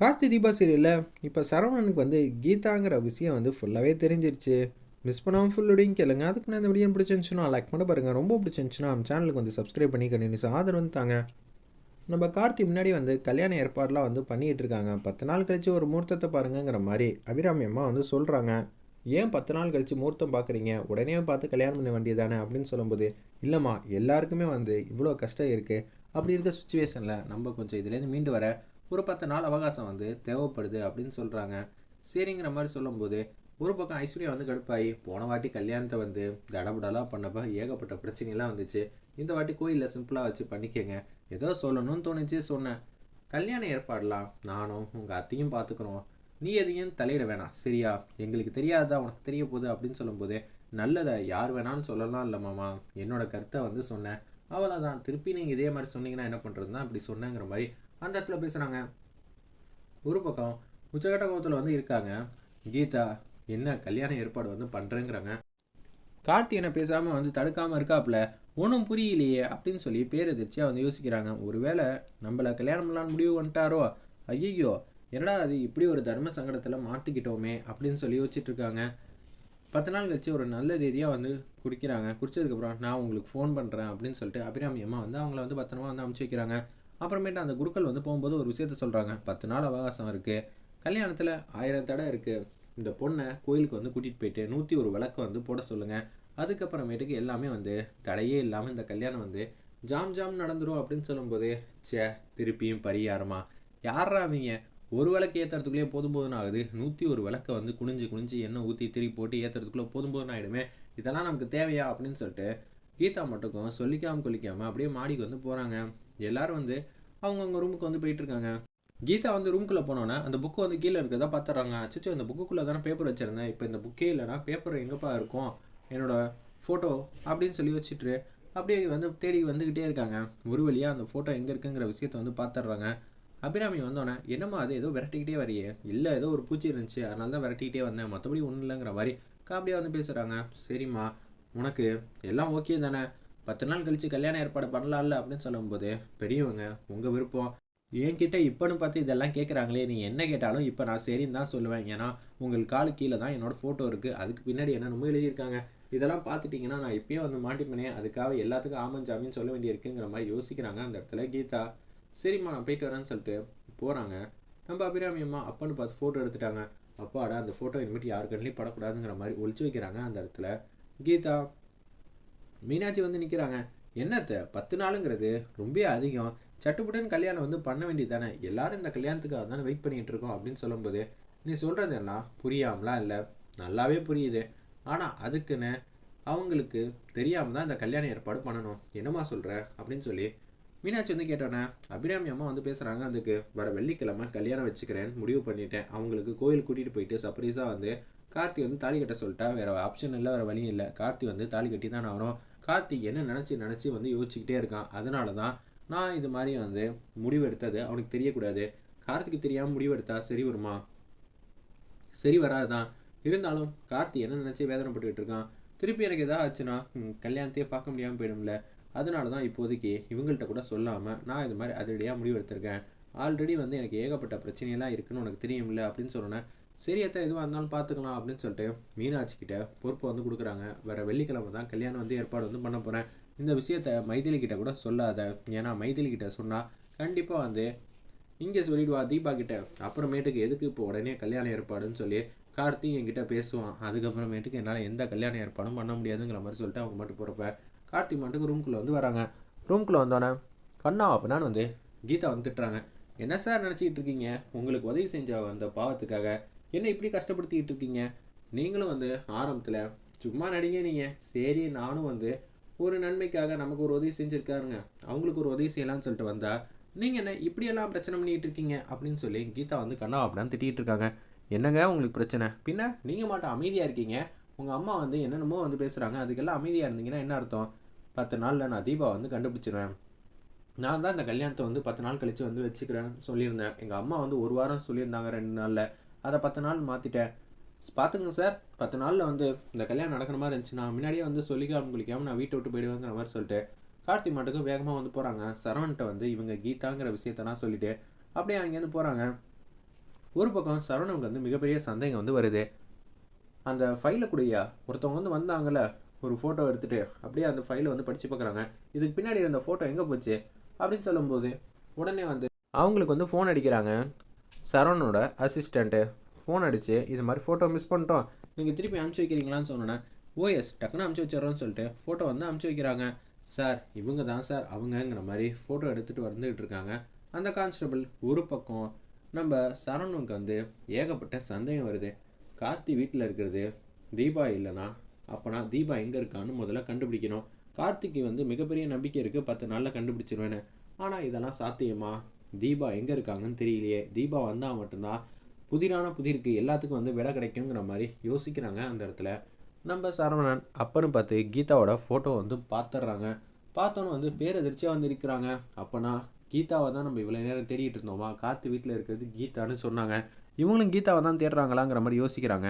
கார்த்தி தீபா சீரியலில் இப்போ சரவணனுக்கு வந்து கீதாங்கிற விஷயம் வந்து ஃபுல்லாகவே தெரிஞ்சிருச்சு. மிஸ் பண்ணாமல் ஃபுல்லோடையும் கேளுங்க. அதுக்கு நான் இந்த வீடியோ பிடிச்சிருந்துச்சுன்னா லைக் பண்ண பாருங்கள் ரொம்ப பிடிச்சிருந்துச்சுன்னா நம்ம சேனலுக்கு வந்து சப்ஸ்கிரைப் பண்ணி கண்டினியூஸ் ஆதரவு வந்து தாங்க. நம்ம கார்த்தி முன்னாடி வந்து கல்யாண ஏற்பாடெலாம் வந்து பண்ணிகிட்டு இருக்காங்க. பத்து நாள் கழித்து ஒரு முகூர்த்தத்தை பாருங்கங்கிற மாதிரி அபிராமி அம்மா வந்து சொல்கிறாங்க ஏன் பத்து நாள் கழித்து முகூர்த்தம் பார்க்குறீங்க உடனே பார்த்து கல்யாணம் பண்ண வேண்டியதானே அப்படின்னு சொல்லும்போது இல்லைம்மா எல்லாருக்குமே வந்து இவ்வளோ கஷ்டம் இருக்குது அப்படி இருக்க சுச்சுவேஷனில் நம்ம கொஞ்சம் இதுலேருந்து மீண்டு வர ஒரு பத்து நாள் அவகாசம் வந்து தேவைப்படுது அப்படின்னு சொல்கிறாங்க சரிங்கிற மாதிரி சொல்லும்போது ஒரு பக்கம் ஐஸ்வர்யா வந்து கடுப்பாகி போன வாட்டி கல்யாணத்தை வந்து தடபுடலாக பண்ணப்போ ஏகப்பட்ட பிரச்சனைலாம் வந்துச்சு. இந்த வாட்டி கோயிலில் சிம்பிளாக வச்சு பண்ணிக்கங்க. ஏதோ சொல்லணும்னு தோணுச்சு சொன்னேன். கல்யாண ஏற்பாடலாம் நானும் உங்கள் அத்தையும் பார்த்துக்குறோம் நீ எதையும் தலையிட வேணாம். சரியா? எங்களுக்கு தெரியாதா உனக்கு தெரிய போகுது? அப்படின்னு சொல்லும்போது நல்லதை யார் வேணாலும் சொல்லலாம் இல்லை மாமா. என்னோட கருத்தை வந்து சொன்னேன். அவ்வளோதான் திருப்பி நீங்கள் இதே மாதிரி சொன்னீங்கன்னா என்ன பண்ணுறதுனா அப்படி சொன்னேங்கிற மாதிரி அந்த இடத்துல பேசுகிறாங்க ஒரு பக்கம் உச்சகட்ட கோபத்தில் வந்து இருக்காங்க. கீதா என்ன கல்யாண ஏற்பாடு வந்து பண்ணுறேங்கிறாங்க கார்த்தி பேசாமல் வந்து தடுக்காமல் இருக்காப்புல ஒன்றும் புரியலையே அப்படின்னு சொல்லி பேரதிர்ச்சியாக வந்து யோசிக்கிறாங்க. ஒருவேளை நம்மளை கல்யாணம் பண்ணலான்னு முடிவு வந்துட்டாரோ ஐயோ என்னடா அது இப்படி ஒரு தர்ம சங்கடத்தில் மாட்டிக்கிட்டோமே அப்படின்னு சொல்லி யோசிச்சுட்டு இருக்காங்க. பத்து நாள் கழிச்சு ஒரு நல்ல ரீதியாக வந்து குடிக்கிறாங்க. குடிச்சதுக்கப்புறம் நான் உங்களுக்கு ஃபோன் பண்ணுறேன் அப்படின்னு சொல்லிட்டு அபிராமி அம்மா வந்து அவங்கள வந்து பத்திரமா வந்து அமுச்சு வைக்கிறாங்க. அப்புறமேட்டு அந்த குருக்கள் வந்து போகும்போது ஒரு விஷயத்த சொல்கிறாங்க பத்து நாள் அவகாசம் இருக்குது கல்யாணத்தில் ஆயிரம் தடை இருக்குது இந்த பொண்ணை கோயிலுக்கு வந்து கூட்டிகிட்டு போயிட்டு நூற்றி ஒரு விளக்கு வந்து போட சொல்லுங்கள் அதுக்கப்புறமேட்டுக்கு எல்லாமே வந்து தடையே இல்லாமல் இந்த கல்யாணம் வந்து ஜாம் ஜாம் நடந்துரும் அப்படின்னு சொல்லும்போது சே திருப்பியும் பரிகாரமா? யாரா அவங்க ஒரு விளக்கு ஏற்றுறதுக்குள்ளே போதும் போதுன்னு ஆகுது. நூற்றி ஒரு விளக்கை வந்து குனிஞ்சு குனிஞ்சு எண்ணெய் ஊற்றி திருப்பி போட்டு ஏற்றுறதுக்குள்ளே போதும் போதுன்னு ஆகிடுமே இதெல்லாம் நமக்கு தேவையா அப்படின்னு சொல்லிட்டு கீதா மட்டுக்கும் சொல்லிக்காமல் கொல்லிக்காமல் அப்படியே மாடிக்கு வந்து போகிறாங்க எல்லாரும் வந்து அவங்கவுங்க ரூமுக்கு வந்து போயிட்டுருக்காங்க. கீதா வந்து ரூம்குள்ளே போனோன்னே அந்த புக்கு வந்து கீழே இருக்கிறதா பார்த்துறாங்க அச்சோ இந்த புக்குக்குள்ளே தானே பேப்பர் வச்சுருந்தேன். இப்போ இந்த புக்கே இல்லைனா பேப்பர் எங்கேப்பா இருக்கும்? என்னோடய ஃபோட்டோ அப்படின்னு சொல்லி வச்சுட்டு அப்படியே வந்து தேடி வந்துக்கிட்டே இருக்காங்க. ஒரு வழியாக அந்த ஃபோட்டோ எங்கே இருக்குங்கிற விஷயத்த வந்து பார்த்துட்றாங்க அபிராமி வந்தோடனே என்னம்மா அது ஏதோ விரட்டிக்கிட்டே வரையே இல்லை ஏதோ ஒரு பூச்சி இருந்துச்சு. அதனால தான் விரட்டிக்கிட்டே வந்தேன். மற்றபடி ஒன்றும் இல்லைங்கிற மாதிரி காமெடியாக வந்து பேசுகிறாங்க சரிம்மா உனக்கு எல்லாம் ஓகே தானே. பத்து நாள் கழித்து கல்யாணம் ஏற்பாடு பண்ணலாம்ல அப்படின்னு சொல்லும்போது பெரியவங்க உங்கள் விருப்பம். என்கிட்ட இப்போன்னு பார்த்து இதெல்லாம் கேட்குறாங்களே நீ என்ன கேட்டாலும் இப்போ நான் சரின்னு தான் சொல்லுவேன். ஏன்னா உங்கள் காலு கீழே தான் என்னோட ஃபோட்டோ இருக்குது அதுக்கு பின்னாடி என்னென்னமோ எழுதியிருக்காங்க? இதெல்லாம் பார்த்துட்டிங்கன்னா நான் இப்பயே வந்து மாட்டிப்பேனே. அதுக்காக எல்லாத்துக்கும் ஆமன் ஜாமின்னு சொல்ல வேண்டியிருக்குங்கிற மாதிரி யோசிக்கிறாங்க அந்த இடத்துல கீதா. சரிம்மா நான் போயிட்டு வரேன்னு சொல்லிட்டு போகிறாங்க நம்ம அபிராமி அம்மா அப்பான்னு பார்த்து ஃபோட்டோ எடுத்துட்டாங்க. அப்பாடா அந்த ஃபோட்டோ இனிமேட்டு யாரு கண்ணிலையும் படக்கூடாதுங்கிற மாதிரி ஒழிச்சு வைக்கிறாங்க அந்த இடத்துல. கீதா மீனாட்சி வந்து நிற்கிறாங்க என்னத்த பத்து நாளுங்கிறது ரொம்ப அதிகம். சட்டுப்புடன் கல்யாணம் வந்து பண்ண வேண்டியது தானே எல்லாரும் இந்த கல்யாணத்துக்காக தானே வெயிட் பண்ணிகிட்டு இருக்கோம் அப்படின்னு சொல்லும்போது நீ சொல்கிறது என்ன? புரியாமலாம் இல்லை? நல்லாவே புரியுது. ஆனால் அதுக்குன்னு அவங்களுக்கு தெரியாமல் தான் இந்த கல்யாண ஏற்பாடு பண்ணணும். என்னம்மா சொல்கிற அப்படின்னு சொல்லி மீனாட்சி வந்து கேட்டோன்னே அபிராமி அம்மா வந்து பேசுகிறாங்க அதுக்கு வர வெள்ளிக்கிழமை கல்யாணம் வச்சுக்கிறேன்னு முடிவு பண்ணிட்டேன். அவங்களுக்கு கோயில் கூட்டிகிட்டு போயிட்டு சர்ப்ரைஸாக வந்து கார்த்தி வந்து தாலி கட்ட சொல்லிட்டா. வேறு ஆப்ஷன் இல்லை வேறு வழி இல்லை. கார்த்தி வந்து தாலி கட்டி தான் ஆகணும். கார்த்திக் என்ன நினச்சி நினச்சி வந்து யோசிச்சுக்கிட்டே இருக்கான். அதனால தான் நான் இது மாதிரி வந்து முடிவு எடுத்தது அவனுக்கு தெரியக்கூடாது. கார்த்திக்கு தெரியாமல் முடிவு எடுத்தா சரி வருமா? சரி வராதுதான். இருந்தாலும் கார்த்தி என்ன நினச்சி வேதனைப்பட்டுக்கிட்டு இருக்கான்? திருப்பி எனக்கு எதாவது ஆச்சுன்னா கல்யாணத்தையே பார்க்க முடியாமல் போயிடும்ல. அதனால தான் இப்போதைக்கு இவங்கள்ட்ட கூட சொல்லாமல் நான் இது மாதிரி அதிரடியாக முடிவு எடுத்திருக்கேன் ஆல்ரெடி வந்து எனக்கு ஏகப்பட்ட பிரச்சனையெல்லாம் இருக்குன்னு உனக்கு தெரியும்ல அப்படின்னு சொன்னேன் சரி எத்தனை எதுவாக இருந்தாலும் பார்த்துக்கலாம் அப்படின்னு சொல்லிட்டு மீனாட்சி பொறுப்பு வந்து கொடுக்குறாங்க. வேறு வெள்ளிக்கிழமை தான் கல்யாணம் வந்து ஏற்பாடு வந்து பண்ண போகிறேன் இந்த விஷயத்த மைதிலிக்கிட்ட கூட சொல்லாத. ஏன்னா மைதிலிக்கிட்ட சொன்னால் கண்டிப்பாக வந்து இங்கே சொல்லிடுவா தீபா கிட்ட. அப்புறமேட்டுக்கு எதுக்கு இப்போ உடனே கல்யாணம் ஏற்பாடுன்னு சொல்லி கார்த்தி என்கிட்ட பேசுவான். அதுக்கப்புறமேட்டுக்கு என்னால் எந்த கல்யாண ஏற்பாடும் பண்ண முடியாதுங்கிற மாதிரி சொல்லிட்டு அவங்க மட்டும் போகிறப்ப கார்த்தி மட்டுக்கு ரூம்குள்ளே வந்து வராங்க. ரூம்குள்ளே வந்தோடனே கண்ணா அப்படின்னான்னு வந்து கீதா வந்து திட்டுறாங்க. என்ன சார் நினச்சிக்கிட்டு இருக்கீங்க? உங்களுக்கு உதவி செஞ்ச அந்த பாவத்துக்காக என்ன இப்படி கஷ்டப்படுத்திக்கிட்டு இருக்கீங்க? நீங்களும் வந்து ஆரம்பத்தில் சும்மா நடிங்க நீங்கள் சரி நானும் வந்து ஒரு நன்மைக்காக நமக்கு ஒரு உதவி செஞ்சுருக்காருங்க. அவங்களுக்கு ஒரு உதவி செய்யலாம்னு சொல்லிட்டு வந்தால் நீங்கள் என்ன இப்படியெல்லாம் பிரச்சனை பண்ணிகிட்டு இருக்கீங்க? அப்படின்னு சொல்லி கீதா வந்து கண்ணா அப்படின்னு திட்டிகிட்டு இருக்காங்க. என்னங்க உங்களுக்கு பிரச்சனை? பின்ன நீங்கள் மட்டும் அமைதியாக இருக்கீங்க. உங்கள் அம்மா வந்து என்னென்னமோ வந்து பேசுகிறாங்க அதுக்கெல்லாம் அமைதியாக இருந்தீங்கன்னா என்ன அர்த்தம்? பத்து நாளில் நான் தீபா வந்து கண்டுபிடிச்சிருவேன். நான் தான் இந்த கல்யாணத்தை வந்து பத்து நாள் கழித்து வந்து வச்சுக்கிறேன்னு சொல்லியிருந்தேன். எங்கள் அம்மா வந்து ஒரு வாரம் சொல்லியிருந்தாங்க ரெண்டு நாளில். அதை பத்து நாள் மாற்றிட்டேன் பார்த்துங்க சார் பத்து நாளில் வந்து இந்த கல்யாணம் நடக்கிற மாதிரி இருந்துச்சு நான் முன்னாடியே வந்து சொல்லிக்காம குளிக்காமல் நான் வீட்டை விட்டு போயிடுவேங்கிற மாதிரி சொல்லிட்டு கார்த்தி மாட்டுக்கு வேகமாக வந்து போகிறாங்க சரவண்கிட்ட வந்து இவங்க கீதாங்கிற விஷயத்தெல்லாம் சொல்லிட்டு அப்படியே அங்கேருந்து போகிறாங்க ஒரு பக்கம் சரவணனுக்கு வந்து மிகப்பெரிய சந்தேகம் வந்து வருது. அந்த ஃபைலை கூடயா? ஒருத்தவங்க வந்து வந்தாங்கல்ல ஒரு ஃபோட்டோ எடுத்துகிட்டு அப்படியே அந்த ஃபைலை வந்து படித்து பார்க்குறாங்க இதுக்கு பின்னாடி இருந்த ஃபோட்டோ எங்கே போச்சு? அப்படின்னு சொல்லும்போது உடனே வந்து அவங்களுக்கு வந்து ஃபோன் அடிக்கிறாங்க. சரவணோட அசிஸ்டண்ட்டு ஃபோன் அடித்து இது மாதிரி ஃபோட்டோ மிஸ் பண்ணிட்டோம். நீங்கள் திருப்பி அனுப்பிச்சி வைக்கிறீங்களான்னு சொன்னோன்னே ஓஎஸ் டக்குன்னு அனுப்பிச்சி வச்சிடறோன்னு சொல்லிட்டு ஃபோட்டோ வந்து அனுப்பிச்சி வைக்கிறாங்க. சார் இவங்க தான் சார் அவங்கங்கிற மாதிரி ஃபோட்டோ எடுத்துகிட்டு வந்துகிட்டு இருக்காங்க. அந்த கான்ஸ்டபிள் ஒரு பக்கம் நம்ம சரவணனுக்கு வந்து ஏகப்பட்ட சந்தேகம் வருது. கார்த்தி வீட்டில் இருக்கிறது தீபா இல்லைனா அப்போனா தீபா எங்கே இருக்கான்னு முதல்ல கண்டுபிடிக்கணும். கார்த்திக்கு வந்து மிகப்பெரிய நம்பிக்கை இருக்குது பத்து நாளில் கண்டுபிடிச்சிருவேன்னு. ஆனால் இதெல்லாம் சாத்தியமா? தீபா எங்கே இருக்காங்கன்னு தெரியலையே. தீபா வந்தால் மட்டும்தான் புதிரான புதிருக்கு எல்லாத்துக்கும் வந்து விலை கிடைக்குங்கிற மாதிரி யோசிக்கிறாங்க அந்த இடத்துல. நம்ம சரவணன் அப்பன்னு பார்த்து கீதாவோட ஃபோட்டோ வந்து பார்த்துட்றாங்க. பார்த்தோன்னு வந்து பேரதிர்ச்சியாக வந்து இருக்கிறாங்க. அப்போனா கீதாவை தான் நம்ம இவ்வளோ நேரம் தேடிட்டு இருந்தோமா? கார்த்து வீட்டில் இருக்கிறது கீதான்னு சொன்னாங்க. இவங்களும் கீதாவை தான் தேடுறாங்களாங்கிற மாதிரி யோசிக்கிறாங்க.